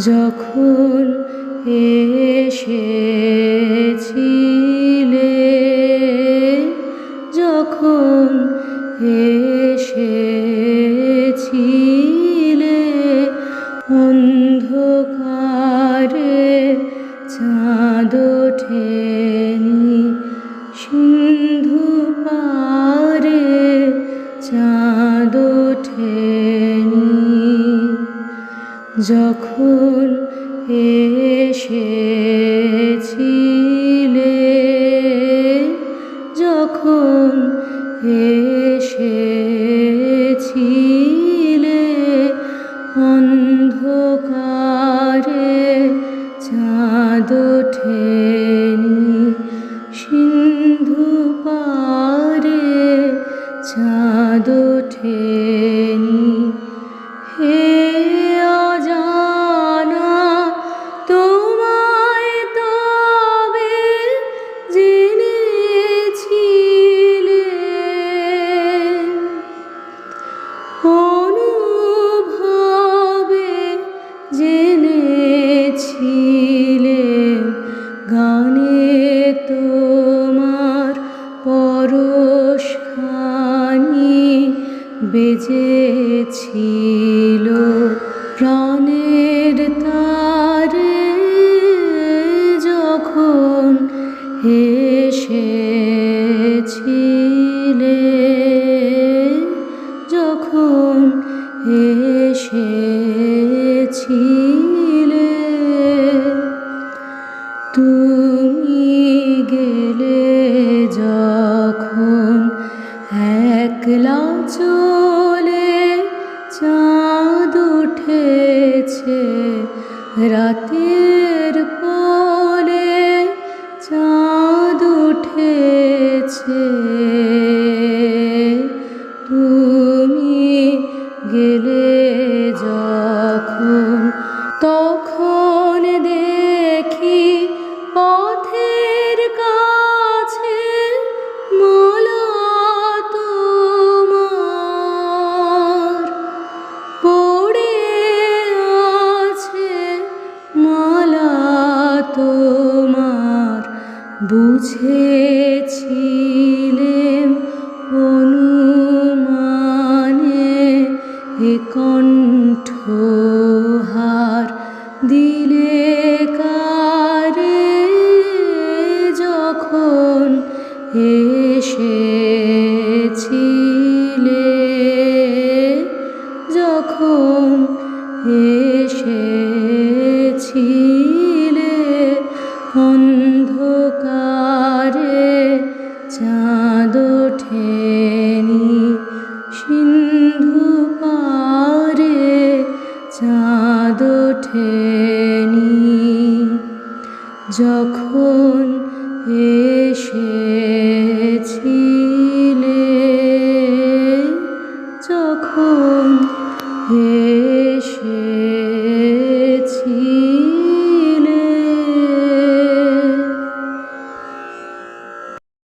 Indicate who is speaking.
Speaker 1: যখন এসেছিলে যখন এসেছিলে যখন এসেছিলে অন্ধকারে চাঁদ ওঠেনি সিন্ধু পারে চাঁদ ওঠেনি বেজেছিল প্রাণের তারে যখন এসেছিলে যখন এসেছিলে তুমি গেলে চলে চাঁদ উঠেছে রাতের বুঝেছিলেন অনুমানে এ কণ্ঠহার দিলে কারে যখন এসেছিলে যখন এসেছিলে অন্ধকারে সিন্ধু পারে চাঁদ ওঠেনি। যখন